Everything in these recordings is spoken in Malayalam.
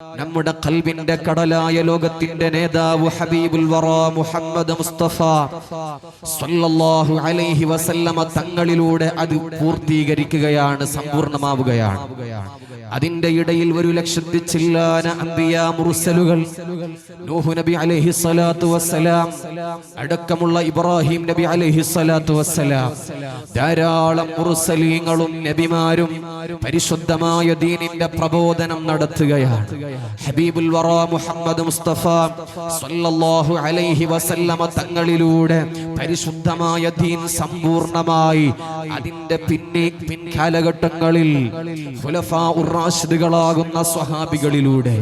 നമ്മുടെ കൽവിന്റെ കടലായ ലോകത്തിന്റെ നേതാവ് ഹബീബുൽ വറ മുഹമ്മദ് മുസ്തഫ സല്ലല്ലാഹു അലൈഹി വസല്ലമ തങ്ങളിലൂടെ അത് പൂർത്തീകരിക്കുകയാണ് സമ്പൂർണമാവുകയാണ്. അതിന്റെ ഇടയിൽ ഒരു ലക്ഷത്തി ചില്ലാന അമ്പിയ മുർസലുകൾ. നൂഹു നബി അലൈഹി സ്വലാത്തു വസ്സലാം. അടക്കമുള്ള ഇബ്രാഹിം നബി അലൈഹി സ്വലാത്തു വസ്സലാം. ധാരാളം മുർസലീങ്ങളും നബിമാരും പരിശുദ്ധമായ ദീനിന്റെ പ്രബോധനം നടത്തുകയാണ്. ഹബീബുൽ വറ മുഹമ്മദ് മുസ്തഫ സല്ലല്ലാഹു അലൈഹി വസല്ലമ തങ്ങളിലൂടെ പരിശുദ്ധമായ ദീൻ സമ്പൂർണമായി അതിന്റെ പിന്നെ പിൻകാലഘട്ടങ്ങളിൽ ഖുലഫാ ഉറാഷിദുകളാകുന്ന സ്വഹാബികളിലൂടെ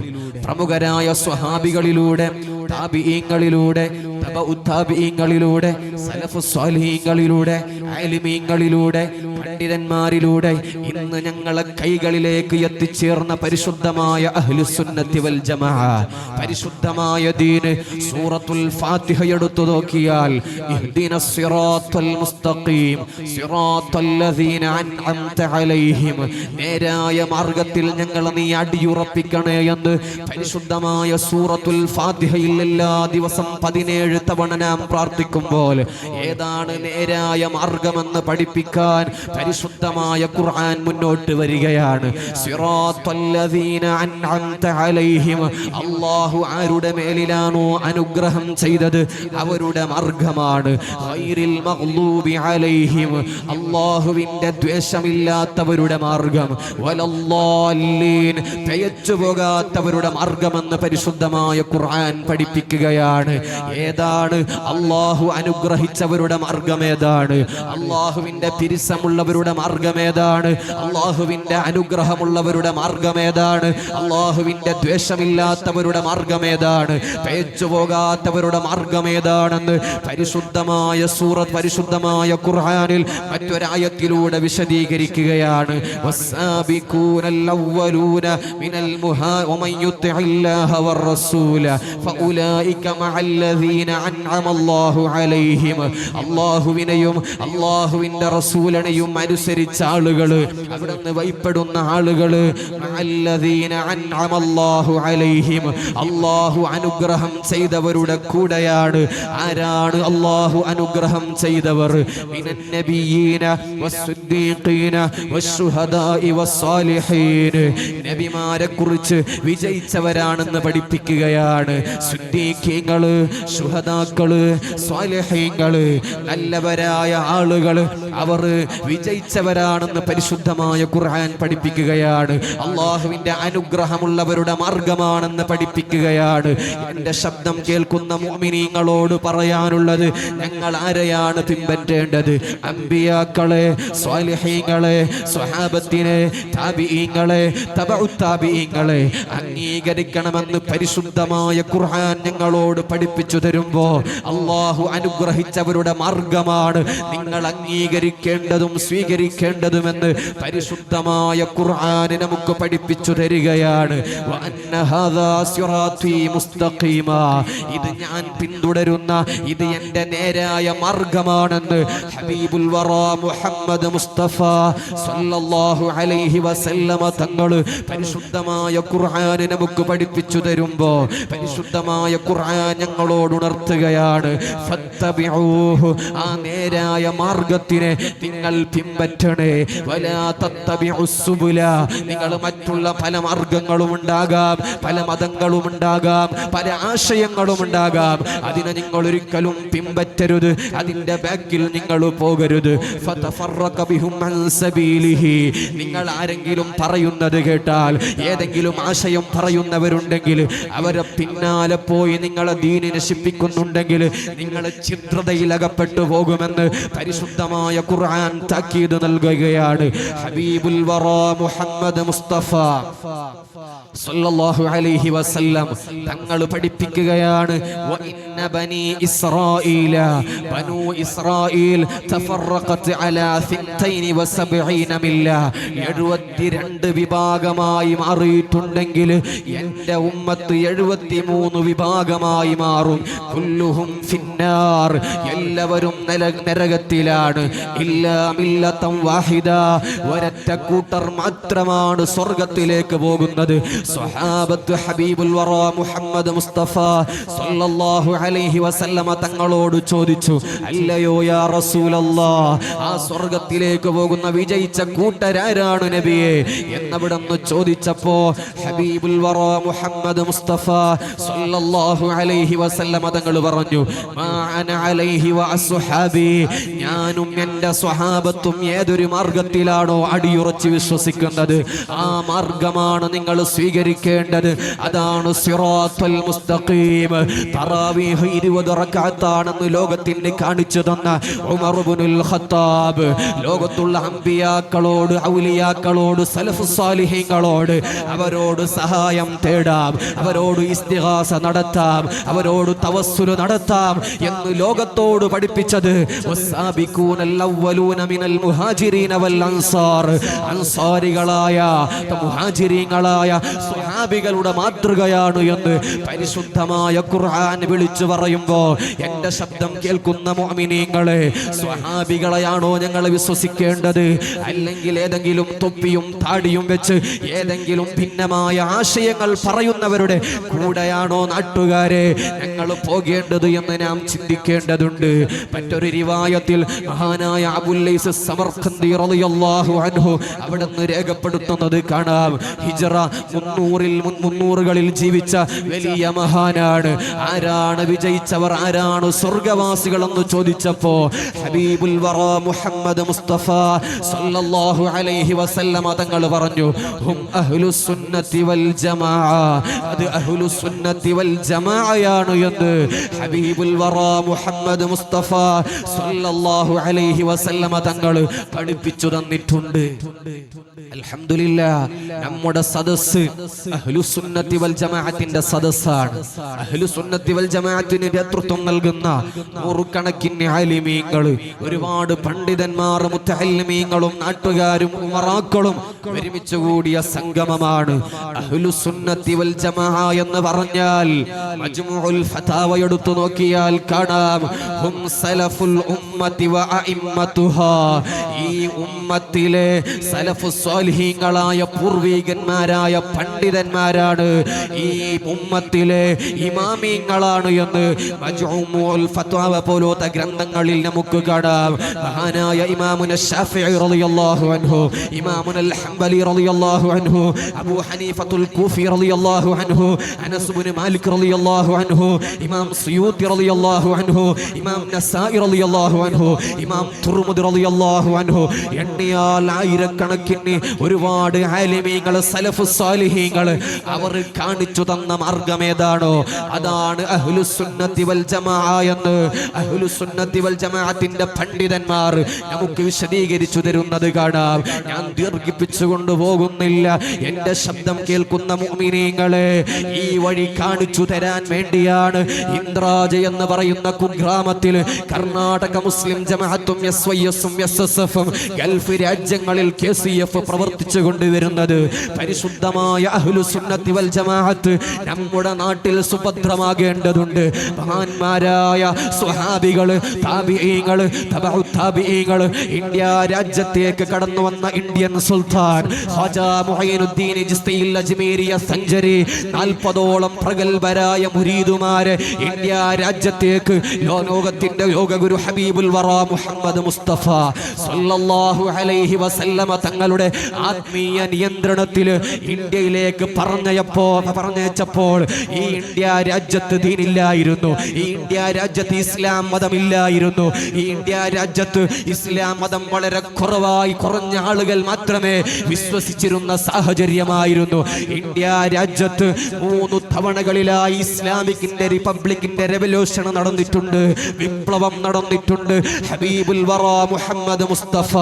പ്രമുഖരായ സ്വഹാബികളിലൂടെ താബിഈങ്ങളിലൂടെ തബഉത്താബിഈങ്ങളിലൂടെ സലഫ് സ്വാലിഹീങ്ങളിലൂടെ ആലിമീങ്ങളിലൂടെ പണ്ഡിതന്മാരിലൂടെ ഇന്ന് ഞങ്ങളെ കൈകളിലേക്ക് എത്തിച്ചേർന്ന പരിശുദ്ധമായ അഹ്ലുസുന്നത്തി വൽ ജമാഅ പരിശുദ്ധമായ ദീന് സൂറത്തുൽ ഫാത്തിഹ എടുത്തു നോക്കിയാൽ സിറാത്തൽ മുസ്തഖീം സിറാത്തൽ അൻഅംത അലൈഹിം. നേരായ മാർഗത്തിൽ ഞങ്ങൾ നീ അടിയുറപ്പിക്കണേ എന്ന് പരിശുദ്ധമായ സൂറത്തുൽ ഫാത്തിഹയിൽ എല്ലാ ദിവസം പതിനേഴ് തവണ നാം പ്രാർത്ഥിക്കുമ്പോൾ ഏതാണ് നേരായ മാർഗമെന്ന് പഠിപ്പിക്കാൻ പരിശുദ്ധമായ ഖുർആൻ മുന്നോട്ട് വരികയാണ്. അള്ളാഹു ആരുടെ മേലിലാണോ അനുഗ്രഹം ചെയ്തത്? അവരുടെ മാർഗമാണ്. അല്ലാഹുവിന്റെ ദ്വേഷമില്ലാത്തവരുടെ മാർഗം. തയച്ചു പോകാത്തവരുടെ മാർഗമെന്ന് പരിശുദ്ധമായ ഖുർആൻ പഠിപ്പിക്കുകയാണ്. ഏതാണ്? അള്ളാഹു അനുഗ്രഹിച്ചവരുടെ മാർഗം ഏതാണ്? അള്ളാഹുവിന്റെ പിരിസമുള്ളവരുടെ മാർഗം ഏതാണ് അള്ളാഹുവിന്റെ അനുഗ്രഹമുള്ളവരുടെ മാർഗമേതാണ്? അള്ളാഹുവിന്റെ ദ്വേഷമില്ലാത്തവരുടെ മാർഗമേതാണ്? തേച്ചു പോകാത്തവരുടെ മാർഗമേതാണെന്ന് പരിശുദ്ധമായ സൂറത്ത് പരിശുദ്ധമായ ഖുർഹാനിൽ മറ്റൊരായത്തിലൂടെ വിശദീകരിക്കുകയാണ്. അള്ളാഹുവിനെയും അള്ളാഹുവിന്റെ റസൂലിനെയും അനുസരിച്ച ആളുകൾ അവിടുന്ന് വൈപ്പെടുന്ന ആളുകൾ അള്ളാഹു അനുഗ്രഹം ചെയ്തവരുടെ കൂടെയാണ്. ആരാണ് അള്ളാഹു അനുഗ്രഹം ചെയ്തവർ? നബിമാരെ കുറിച്ച് വിജയിച്ചവരാണെന്ന് പഠിപ്പിക്കുകയാണ്. സുദ്ദീഖ്യങ്ങൾ ശുഹദാക്കൾ സ്വാലഹ്യങ്ങൾ നല്ലവരായ ആളുകൾ അവർ വിജയിച്ചവരാണെന്ന് പരിശുദ്ധമായ ഖുർആൻ പഠിപ്പിക്കുകയാണ്. അള്ളാഹുവിന്റെ അനുഗ്രഹമുള്ളവരുടെ മാർഗമാണെന്ന് പഠിപ്പിക്കുകയാണ്. എന്റെ ശബ്ദം കേൾക്കുന്ന മോമിനീങ്ങളോട് പറയാനുള്ളത് ഞങ്ങൾ ആരെയാണ് പിൻപറ്റേണ്ടത്? അമ്പിയാക്കളെ സ്വാലിഹീങ്ങളെ സ്വഹാബത്തിനെ താബിഈങ്ങളെ തബഉത്താബിഈങ്ങളെ അംഗീകരിക്കണമെന്ന് പരിശുദ്ധമായ ഖുർആൻ ഞങ്ങളോട് പഠിപ്പിച്ചു തരുമ്പോ അള്ളാഹു അനുഗ്രഹിച്ചവരുടെ മാർഗമാണ്. നിങ്ങൾ അംഗീകരിക്കേണ്ടതും സ്വീകരിക്കേണ്ടതുമെന്ന് പരിശുദ്ധമായ ഖുർആൻ നമുക്ക് പഠിപ്പിച്ചു തരികയാണ്. ഇത് ഞാൻ പിന്തുടരുന്ന ഇത് എന്റെ നേരായ മാർഗമാണെന്ന് ഹബീബുൽ വറ മുഹമ്മദ് മുസ്തഫ സല്ലല്ലാഹു അലൈഹി വസല്ലമ തങ്ങൾ പരിശുദ്ധമായ ഖുർആൻ നമുക്ക് പഠിപ്പിച്ചു തരുമ്പോ പരിശുദ്ധമായ ഖുർആൻ ഞങ്ങളോട് ഉണർത്തുകയാണ്. ആ നേരായ മാർഗത്തിനെ നിങ്ങൾ പിൻപറ്റണേ തത്തബിഉസ് നിങ്ങൾ മറ്റുള്ള പല മാർഗങ്ങളും ഉണ്ടാകാം പല മതങ്ങളും ഉണ്ടാകാം പല ആശയങ്ങളും ഉണ്ടാകാം. അതിനെ നിങ്ങൾ ഒരിക്കലും പിൻപറ്റരുത്. അതിന്റെ ബാക്കിൽ നിങ്ങൾ പോകരുത്. നിങ്ങൾ ആരെങ്കിലും പറയുന്നത് കേട്ടാൽ ഏതെങ്കിലും ആശയം പറയുന്നവരുണ്ടെങ്കിൽ അവരെ പിന്നാലെ പോയി നിങ്ങളെ ദീനി നശിപ്പിക്കുന്നുണ്ടെങ്കിൽ നിങ്ങൾ ചിത്രതയിൽ അകപ്പെട്ടു പോകുമെന്ന് പരിശുദ്ധമായ ഖുർആൻ താക്കീത് നൽകുകയാണ്. ഹബീബുൽ മുഹമ്മദ് മുസ്തഫ സല്ലല്ലാഹു അലൈഹി വസല്ലം തങ്ങൾ പഠിപ്പിക്കുകയാണ്. വഇന്ന ഇന്ന ബനി ഇസ്രായീല ബനു ഇസ്രായീൽ തഫറഖത് അലാ 72 മില്ല. 72 വിഭാഗമായി മാറിയിട്ടുണ്ടെങ്കിൽ എന്റെ ഉമ്മത്ത് 73 വിഭാഗമായി മാറും. കുല്ലുഹും ഫിന്നാർ. എല്ലാവരും നരകത്തിലാണ്. ഇല്ലാ മില്ല വാഹിദ. ഒരറ്റ കൂട്ടർ മാത്രമാണ് സ്വർഗത്തിലേക്ക് പോകുന്നത്. സ്വഹാബത്ത് ഹബീബുൽ വറ മുഹമ്മദ് മുസ്തഫ സല്ലല്ലാഹു അലൈഹി വസല്ലമ തങ്ങളോട് ചോദിച്ചു അല്ലയോ യാ റസൂലല്ലാ ആ സ്വർഗത്തിലേക്ക് പോകുന്ന വിജയിച്ച കൂട്ടരാരാണ് നബിയെ? എന്നവിടെന്ന് ചോദിച്ചപ്പോ ഹബീബുൽ വറ മുഹമ്മദ് മുസ്തഫ സല്ലല്ലാഹു അലൈഹി വസല്ലമ തങ്ങൾ പറഞ്ഞു മാ അന അലൈഹി വ അസ്ഹാബി ഞാനും എന്റെ സ്വഹാബത്തും ഏതൊരു മാർഗത്തിലാണോ അടിയുറച്ച് വിശ്വസിക്കുന്നത്? ആ മാർഗമാണ് നിങ്ങൾ സ്വീകരിക്കേണ്ടത്. അതാണ് സിറാത്തുൽ മുസ്തഖീം. തറാവീഹ് 20 റക്കാത്താണെന്ന് ലോകത്തിന് കാണിച്ചു തന്ന ഉമർ ഇബ്നുൽ ഖത്താബ്. ലോകത്തുള്ള അമ്പിയാക്കളോട് ഔലിയാക്കളോട് സലഫ് സാലിഹീങ്ങളോട് അവരോട് സഹായം തേടാം. അവരോട് ഇസ്തിഹാസ നടത്താം. അവരോട് തവസ്സുൽ നടത്താം. എന്ന് ലോകത്തോട് പഠിപ്പിച്ചത് മിനൽ അൻസാർ. അൻസാരികളായ മുഹാജിരീങ്ങളായ സ്വഹാബികളുടെ മാതൃകയാണ് എന്ന് പരിശുദ്ധമായ ഖുർആൻ വിളിച്ചു പറയുമ്പോ എന്റെ ശബ്ദം കേൾക്കുന്ന മുഅ്മിനീങ്ങളെ സ്വഹാബികളെയാണോ ഞങ്ങൾ വിശ്വസിക്കേണ്ടത്? അല്ലെങ്കിൽ ഏതെങ്കിലും തൊപ്പിയും താടിയും വെച്ച് ഏതെങ്കിലും ഭിന്നമായ ആശയങ്ങൾ പറയുന്നവരുടെ കൂടെയാണോ നാട്ടുകാരെ ഞങ്ങൾ പോകേണ്ടത് എന്ന് നാം ചിന്തിക്കേണ്ടതുണ്ട്. മറ്റൊരു രിവായത്തിൽ മഹാനായ അബുല്ലൈസ് സമർഖന്ദി റളിയല്ലാഹു അൻഹു അവിടുന്ന് രേഖപ്പെടുത്തുന്നത് കാണാം. ഹിജറ മുന്നൂറിൽ മുന്നൂറുകളിൽ ജീവിച്ച വലിയ മഹാനാണ്. ആരാണ് വിജയിച്ചവർ? ആരാണ് സ്വർഗവാസികൾ എന്ന് ചോദിച്ചപ്പോ ഹബീബുൽ വറ മുഹമ്മദ് മുസ്തഫ സല്ലല്ലാഹു അലൈഹി വസല്ലമ തങ്ങൾ പറഞ്ഞു ഹും അഹ്ലുസ് സുന്നത്തി വൽ ജമാഅ അത് അഹ്ലുസ് സുന്നത്തി വൽ ജമാഅയാണ് എന്ന് ഹബീബുൽ വറ മുഹമ്മദ് മുസ്തഫ സല്ലല്ലാഹു അലൈഹി വസല്ലമ തങ്ങൾ പഠിപ്പിച്ചു തന്നിട്ടുണ്ട് അൽഹംദുലില്ലാ നമ്മുടെ സദസ് അഹ്ലുസുന്നത്തി വൽ ജമാഅത്തിന്റെ സദസ്സാണ്. അഹ്ലുസുന്നത്തി വൽ ജമാഅത്തിന് നേതൃത്വം നൽകുന്ന നൂറുകണക്കിന് ആലിമീങ്ങൾ ഒരുപാട് പണ്ഡിതന്മാർ മുത്തഹല്ലിമീങ്ങളും നാട്ടുകാരും ഉമറാക്കളും ഒരുമിച്ച് കൂടിയ സംഗമമാണ് അഹ്ലുസുന്നത്തി വൽ ജമാഅ എന്ന് പറഞ്ഞാൽ മജ്മുഉൽ ഫതാവ എടുത്തു നോക്കിയാൽ കാണാം. ഹും സലഫുൽ ഉമ്മത്തി വ അഇമ്മത്തുഹാ. ഈ ഉമ്മത്തിലെ സലഫു സ്വാലിഹീങ്ങളായ പൂർവീകന്മാരായ പണ്ഡിതന്മാരാണ്. ഈ ഉമ്മത്തിലെ ഇമാമീങ്ങളാണ് എന്ന് മജ്മുഉൽ ഫത്വ പോലത്തെ ഗ്രന്ഥങ്ങളിൽ നമുക്ക് കാണാം. മഹാനായ ഇമാമുന റളിയല്ലാഹു അൻഹു ഇമാമുന ഹംബലി റളിയല്ലാഹു അൻഹു അബൂ ഹനീഫത്തുൽ കൂഫി റളിയല്ലാഹു അൻഹു അനസ് ഇബ്നു മാലിക് റളിയല്ലാഹു അൻഹു ഇമാം സുയൂത്തി റളിയല്ലാഹു അൻഹു ഇമാം നസായി റളിയല്ലാഹു അൻഹു ഇമാം തുർമുദി റളിയല്ലാഹു അൻഹു എണ്ണിയാൽ ആയിരക്കണക്കിന് ഒരുപാട് ആലിമീങ്ങൾ സലഫ് സാലിഹീങ്ങൾ അവർ കാണിച്ചു തന്ന മാർഗം ഏതാണോ? അതാണ് അഹ്ലുസുന്നത്തി വൽ ജമാഅ എന്ന്. അഹ്ലുസുന്നത്തി വൽ ജമാഅത്തിന്റെ പണ്ഡിതന്മാർ നമുക്ക് വിശദീകരിച്ചു തരുന്നത് കാണാം. ഞാൻ ദീർഘിപ്പിച്ചു കൊണ്ടുപോകുന്നില്ല എന്റെ ശബ്ദം കേൾക്കുന്ന മുഅ്മിനീങ്ങളെ ഈ വഴി കാണിച്ചു തരാൻ വേണ്ടിയാണ് ഇന്ദ്രാജ എന്ന് പറയുന്ന കുഗ്രാമത്തിൽ കർണാടക മുസ്ലിം ജമാഅത്തും എസ് വൈ എസും എസ് എസ് എഫും ഗൾഫ് രാജ്യങ്ങളിൽ കെ സി എഫ് പ്രവർത്തിച്ചു കൊണ്ടുവരുന്നത്. പരിശുദ്ധമായ വൽ ജമാഅത്ത് നമ്മുടെ നാട്ടിൽ സുഭദ്രമാകേണ്ടതുണ്ട്. മഹാന്മാരായ താബിഈങ്ങൾ തബഉ താബിഈങ്ങൾ ഇന്ത്യ രാജ്യത്തേക്ക് കടന്നു വന്ന ഇന്ത്യൻ സുൽത്താൻ ഖാജാ മുഈനുദ്ദീൻ ജിസ്തിയിൽ അജ്മീരിയ സഞ്ചരി നാൽപ്പതോളം പ്രഗത്ഭരായ മുരീദുമാരെ ഇന്ത്യ രാജ്യത്തേക്ക് ലോകത്തിന്റെ യോഗഗുരു ഹബീബുൽ വറ മുഹമ്മദ് മുസ്തഫ സല്ലല്ലാഹു അലൈഹി വസല്ലമ തങ്ങളുടെ ആത്മീയ നിയന്ത്രണത്തിൽ ഇന്ത്യയിലേക്ക് പറഞ്ഞയപ്പോ പറഞ്ഞയച്ചപ്പോൾ ഈ ഇന്ത്യ രാജ്യത്ത് ദീനില്ലായിരുന്നു. ഈ ഇന്ത്യ രാജ്യത്ത് ഇസ്ലാം മതമില്ലായിരുന്നു. ഈ ഇന്ത്യ രാജ്യത്ത് ഇസ്ലാം മതം വളരെ കുറവായി കുറഞ്ഞ ആളുകൾ മാത്രമേ വിശ്വസിച്ചിരുന്ന സാഹചര്യമായിരുന്നു. ഇന്ത്യ രാജ്യത്ത് മൂന്ന് തവണകളിലായി ഇസ്ലാമിക്കിന്റെ റിപ്പബ്ലിക്കിന്റെ റെവല്യൂഷൻ നടന്നിട്ടുണ്ട്. വിപ്ലവം നടന്നിട്ടുണ്ട്. ഹബീബുൽ വറ മുഹമ്മദ് മുസ്തഫ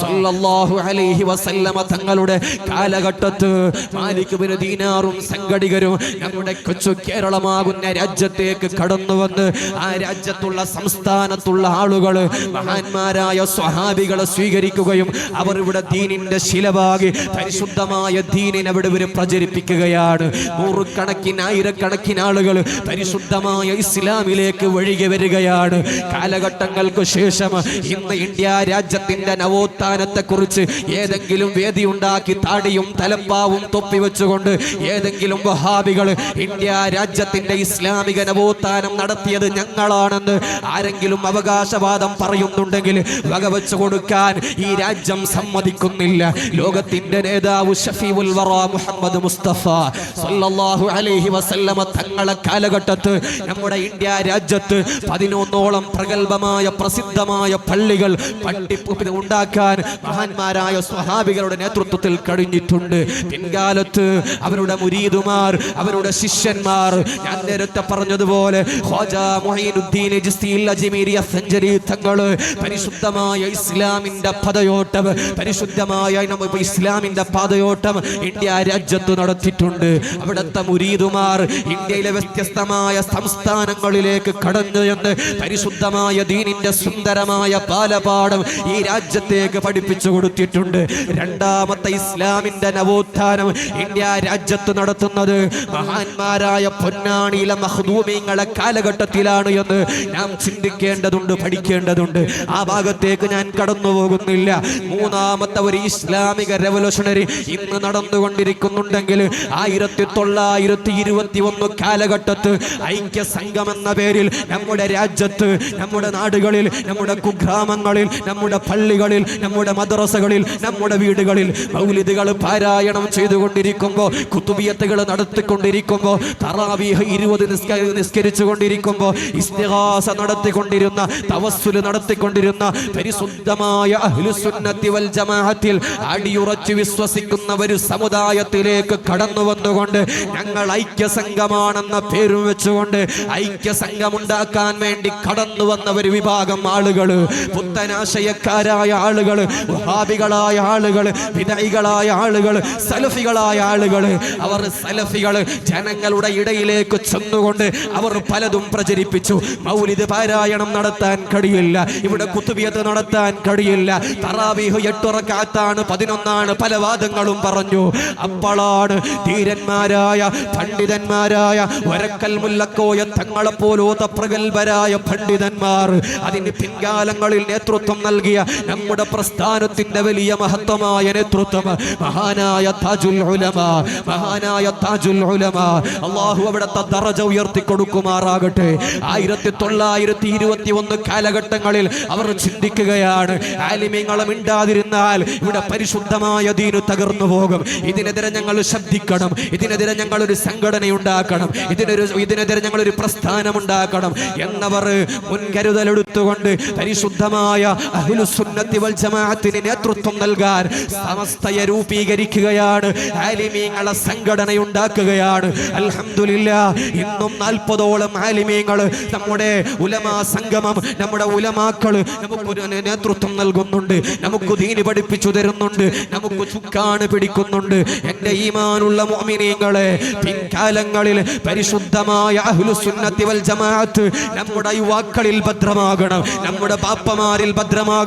സല്ലല്ലാഹു അലൈഹി വസല്ലമ തങ്ങളുടെ കാലഘട്ടത്ത് മാലിക് ബിൻ ദീനാറും സംഘടികരും നമ്മുടെ കൊച്ചു കേരളമാകുന്ന രാജ്യത്തേക്ക് കടന്നു വന്ന് ആ രാജ്യത്തുള്ള സംസ്ഥാനത്തുള്ള ആളുകൾ മഹാന്മാരായ സ്വഹാബികളെ സ്വീകരിക്കുകയും അവർ ഇവിടെ ദീനിന്റെ ശിലവാകി പരിശുദ്ധമായ ദീനിനെ അവിടെ ഇവർ പ്രചരിപ്പിക്കുകയാണ്. നൂറുകണക്കിന് ആയിരക്കണക്കിന് ആളുകൾ പരിശുദ്ധമായ ഇസ്ലാമിലേക്ക് ഒഴുകി വരികയാണ്. കാലഘട്ടങ്ങൾക്ക് ശേഷം ഇന്ന് ഇന്ത്യ രാജ്യം രാജ്യത്തിന്റെ നവോത്ഥാനത്തെ കുറിച്ച് ഏതെങ്കിലും വേദി ഉണ്ടാക്കി താടിയും തലപ്പാവും തൊപ്പി വെച്ചുകൊണ്ട് ഏതെങ്കിലും വഹാബികൾ ഇന്ത്യ രാജ്യത്തിന്റെ ഇസ്ലാമിക നവോത്ഥാനം നടത്തിയത് ഞങ്ങളാണെന്ന് ആരെങ്കിലും അവകാശവാദം പറയുന്നുണ്ടെങ്കിൽ വകവെച്ചു കൊടുക്കാൻ ഈ രാജ്യം സമ്മതിക്കുന്നില്ല. ലോകത്തിന്റെ നേതാവ് ഷഫീഉൽ വറ മുഹമ്മദ് മുസ്തഫ സല്ലല്ലാഹു അലൈഹി വസല്ലമ തങ്ങളെ കാലഘട്ടത്ത് നമ്മുടെ ഇന്ത്യ രാജ്യത്ത് പതിനൊന്നോളം പ്രഗത്ഭമായ പ്രസിദ്ധമായ പള്ളികൾ പട്ടിപ്പുപ്പിന് ഉണ്ടാക്കാൻ മഹാന്മാരായ സ്വഹാബികളുടെ നേതൃത്വത്തിൽ കഴിഞ്ഞിട്ടുണ്ട്. പിൻകാലത്ത് അവരുടെ മുരീദുമാർ അവരുടെ ശിഷ്യന്മാർ ഞാൻ നേരത്തെ പറഞ്ഞതുപോലെ തങ്ങൾ പരിശുദ്ധമായ ഇസ്ലാമിന്റെ പദയോട്ടം പരിശുദ്ധമായ ഇസ്ലാമിന്റെ പാതയോട്ടം ഇന്ത്യ രാജ്യത്ത് നടത്തിയിട്ടുണ്ട്. അവിടുത്തെ മുരീദുമാർ ഇന്ത്യയിലെ വ്യത്യസ്തമായ സംസ്ഥാനങ്ങളിലേക്ക് കടന്നു എന്ന് പരിശുദ്ധമായ ദീനിന്റെ സുന്ദരമായ പാലപാഠം ഈ രാജ്യത്തേക്ക് പഠിപ്പിച്ചു കൊടുത്തിട്ടുണ്ട്. രണ്ടാമത്തെ ഇസ്ലാമിന്റെ നവോത്ഥാനം ഇന്ത്യ രാജ്യത്ത് നടത്തുന്നത്. മഹാന്മാരായ പൊന്നാണിയിലെ മഹദൂമിങ്ങളെ കാലഘട്ടത്തിലാണ് എന്ന് നാം ചിന്തിക്കേണ്ടതുണ്ട് പഠിക്കേണ്ടതുണ്ട്. ആ ഭാഗത്തേക്ക് ഞാൻ കടന്നു പോകുന്നില്ല മൂന്നാമത്തെ ഒരു ഇസ്ലാമിക റെവല്യൂഷണറി ഇന്ന് നടന്നുകൊണ്ടിരിക്കുന്നുണ്ടെങ്കിൽ ആയിരത്തി തൊള്ളായിരത്തി ഇരുപത്തി ഒന്ന് കാലഘട്ടത്ത് ഐക്യ സംഘം എന്ന പേരിൽ നമ്മുടെ രാജ്യത്ത് നമ്മുടെ നാടുകളിൽ നമ്മുടെ കുഗ്രാമങ്ങളിൽ നമ്മുടെ പള്ളികളിൽ നമ്മുടെ മദ്രസകളിൽ നമ്മുടെ വീടുകളിൽ മൗലിദുകൾ പാരായണം ചെയ്തുകൊണ്ടിരിക്കുമ്പോൾ കുത്തുബിയത്തുകൾ നടത്തിക്കൊണ്ടിരിക്കുമ്പോൾ തറാവീഹ് ഇരുപത് നിസ്ക നിസ്കരിച്ചു കൊണ്ടിരിക്കുമ്പോൾ ഇസ്തിഹാസ നടത്തിക്കൊണ്ടിരുന്ന തവസ്സുൽ നടത്തിക്കൊണ്ടിരുന്ന പരിശുദ്ധമായ അഹ്ലുസുന്നത്തി വൽ ജമാഅത്തിൽ അടിയുറച്ചു വിശ്വസിക്കുന്ന ഒരു സമുദായത്തിലേക്ക് കടന്നു വന്നുകൊണ്ട് ഞങ്ങൾ ഐക്യ സംഘമാണെന്ന പേരും വെച്ചുകൊണ്ട് ഐക്യ സംഘമുണ്ടാക്കാൻ വേണ്ടി കടന്നു വന്ന ഒരു വിഭാഗം ആളുകൾ പുത്തനാശയക്കാരായ ആളുകൾ വഹാബികളായ ആളുകൾ വിദൈകളായ ആളുകൾ സലഫികളായ ആളുകൾ അവർ സലഫികൾ ജനങ്ങളുടെ ഇടയിലേക്ക് ചെന്നുകൊണ്ട് അവർ പലതും പ്രചരിപ്പിച്ചു. മൗലിദ് പാരായണം നടത്താൻ കഴിയില്ല. ഇവിടെ കുത്തുബിയത്ത് നടത്താൻ കഴിയില്ല. തറാവീഹ് എട്ടുറക്കാത്താണ് പതിനൊന്നാണ് പല വാദങ്ങളും പറഞ്ഞു. അപ്പോഴാണ് ധീരന്മാരായ പണ്ഡിതന്മാരായ വരക്കൽ മുല്ലക്കോയ തങ്ങളെപ്പോലോത്ത പ്രഗത്ഭരായ പണ്ഡിതന്മാർ അതിന് പിൻകാലങ്ങളിൽ നേതൃത്വം നൽകിയ നമ്മുടെ പ്രസ്ഥാനത്തിന്റെ വലിയ മഹത്വമായ നേതൃത്വം. മഹാനായ താജുൽ ഉലമ മഹാനായ താജുൽ ഉലമ അള്ളാഹു അവിടുത്തെ ദറജ ഉയർത്തി കൊടുക്കുമാറാകട്ടെ ആയിരത്തി തൊള്ളായിരത്തി ഇരുപത്തി ഒന്ന് കാലഘട്ടങ്ങളിൽ അവർ ചിന്തിക്കുകയാണ് ആലിമ്യങ്ങളും ഇണ്ടാതിരുന്നാൽ ഇവിടെ പരിശുദ്ധമായ ദീനു തകർന്നു പോകും. ഇതിനെതിരെ ഞങ്ങൾ ശബ്ദിക്കണം ഇതിനെതിരെ ഞങ്ങൾ ഒരു സംഘടന ഉണ്ടാക്കണം ഇതിനൊരു ഇതിനെതിരെ ഞങ്ങൾ ഒരു പ്രസ്ഥാനം ഉണ്ടാക്കണം എന്നവർ മുൻകരുതലെടുത്തുകൊണ്ട് പരിശുദ്ധമായ പരിശുദ്ധമായ അഹ്ലുസുന്നത്തി വൽ ജമാഅത്തിന് നേതൃത്വം നൽകാൻ സമസ്തയെ രൂപീകരിക്കുകയാണ്. ആലിമീങ്ങളെ സംഘടന ഉണ്ടാക്കുകയാണ് അൽഹംദുലില്ല ഇന്നും നാൽപ്പതോളം ആലിമീങ്ങൾ നമ്മുടെ ഉലമാ സംഗമം നമ്മുടെ ഉലമാക്കൾ നമുക്കൊരു നേതൃത്വം നൽകുന്നുണ്ട്. നമുക്ക് ദീന് പഠിപ്പിച്ചു തരുന്നുണ്ട്. നമുക്ക് ചുക്കാണ് പിടിക്കുന്നുണ്ട്. എന്റെ ഈമാനുള്ള മോമിനീങ്ങളെ പിൻകാലങ്ങളിൽ പരിശുദ്ധമായ വൽ ജമാഅത്ത് നമ്മുടെ യുവാക്കളിൽ ഭദ്രമാകണം. നമ്മുടെ പാപ്പമാരിൽ ഭദ്രമാകണം.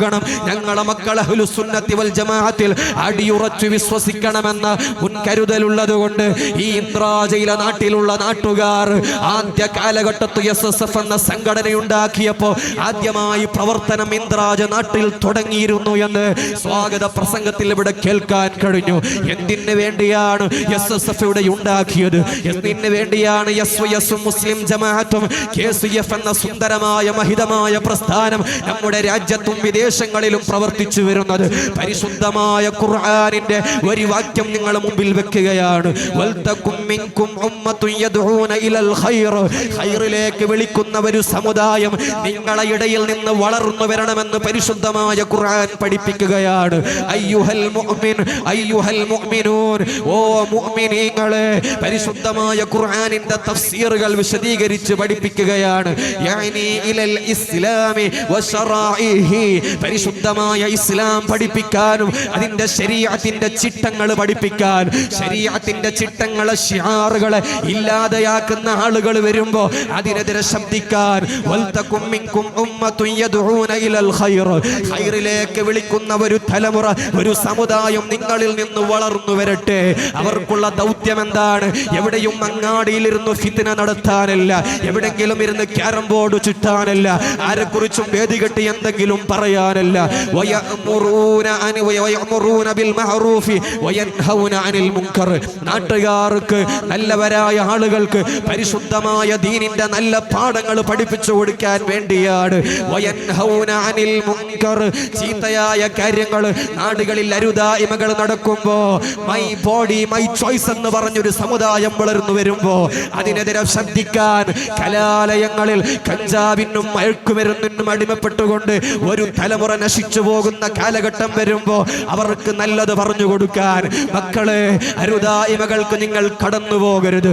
ഞങ്ങളെ മക്കൾ അഹ്ലുസുന്നത്തി വൽ ജമാഅത്തിൽ അടിയുറച്ചു വിശ്വസിക്കണമെന്ന മുൻകരുതലുള്ളത് കൊണ്ട് ഈ ഇന്ദ്രാജയിലെ നാട്ടിലുള്ള നാട്ടുകാർ ആദ്യ കാലഘട്ടത്ത് എസ് എസ് എഫ് എന്ന സംഘടന ഉണ്ടാക്കിയപ്പോ ആദ്യമായി പ്രവർത്തനം ഇന്ദ്രാജ നാട്ടിൽ തുടങ്ങിയിരുന്നു എന്ന് സ്വാഗത പ്രസംഗത്തിൽ ഇവിടെ കേൾക്കാൻ കഴിഞ്ഞു. എന്തിനു വേണ്ടിയാണ് എസ് എസ് എഫ് ഇവിടെ ഉണ്ടാക്കിയത്? എന്തിനു വേണ്ടിയാണ് എസ് എസും മുസ്ലിം ജമാഅത്തും കെ സി എഫ് എന്ന സുന്ദരമായ മഹിതമായ പ്രസ്ഥാനം നമ്മുടെ രാജ്യത്തും വിദേശങ്ങളിലും പ്രവർത്തിച്ചു വരുന്നത്. പരിശുദ്ധമായ ഖുർആാനിന്റെ ഒരു വാക്യം നിങ്ങൾ മുമ്പിൽ വെക്കുകയാണ്. വിളിക്കുന്ന ഒരു സമുദായം നിങ്ങളെ ഇടയിൽ നിന്ന് വളർന്നു വരണമെന്ന് പരിശുദ്ധമായ ഖുർആൻ പഠിപ്പിക്കുകയാണ്. അയ്യുഹൽ മുഅ്മിൻ അയ്യുഹൽ മുഅ്മിനൂൻ. ഓ മുഅ്മിനീങ്ങളെ പരിശുദ്ധമായ ഖുർആനിന്റെ തഫ്സീറുകൾ വിശദീകരിച്ച് പഠിപ്പിക്കുകയാണ്. ഇലൽ ഇസ്ലാമി വശറാഇഹി പരിശുദ്ധമായ ഇസ്ലാം പഠിപ്പിക്കാനും അതിന്റെ ശരീഅത്തിന്റെ ചിട്ടങ്ങൾ പഠിപ്പിക്കാൻ ശരീഅത്തിന്റെ ചിട്ടങ്ങളെ ഷിയാറുകളെ ഇല്ലാതെയാക്കുന്ന ആളുകൾ വരുമ്പോൾ അതിനെതിരെ ശബ്ദിക്കാൻ ഖൈറിലേക്ക് വിളിക്കുന്ന ഒരു തലമുറ ഒരു സമുദായം നിങ്ങളിൽ നിന്ന് വളർന്നു വരട്ടെ. അവർക്കുള്ള ദൗത്യം എന്താണ്? എവിടെയും അങ്ങാടിയിലിരുന്ന് ഫിത്തിന നടത്താനല്ല എവിടെങ്കിലും ഇരുന്ന് ക്യാരം ബോർഡ് ചുറ്റാനല്ല. ആരെക്കുറിച്ചും വേദി കെട്ടി എന്തെങ്കിലും പറയാൻ മുൻകർ. നാട്ടുകാർക്ക് നല്ലവരായ ആളുകൾക്ക് പരിശുദ്ധമായ ദീനിന്റെ നല്ല പാഠങ്ങൾ പഠിപ്പിച്ചു കൊടുക്കാൻ വേണ്ടിയാണ്. അനിൽ മുൻകർ. ചീത്തയായ കാര്യങ്ങൾ നാടുകളിൽ അരുതായ്മകൾ നടക്കുമ്പോ മൈ ബോഡി മൈ ചോയ്സ് എന്ന് പറഞ്ഞൊരു സമുദായം വളർന്നു വരുമ്പോ അതിനെതിരെ ശ്രദ്ധിക്കാൻ കലാലയങ്ങളിൽ കഞ്ചാവിനും മയക്കുമരുന്നിനും അടിമപ്പെട്ടുകൊണ്ട് ഒരു തലമുറ നശിച്ചു പോകുന്ന കാലഘട്ടം വരുമ്പോ അവർക്ക് നല്ലത് പറഞ്ഞു കൊടുക്കാൻ. മക്കളെ അരുതായ്മകൾക്ക് നിങ്ങൾ കടന്നു പോകരുത്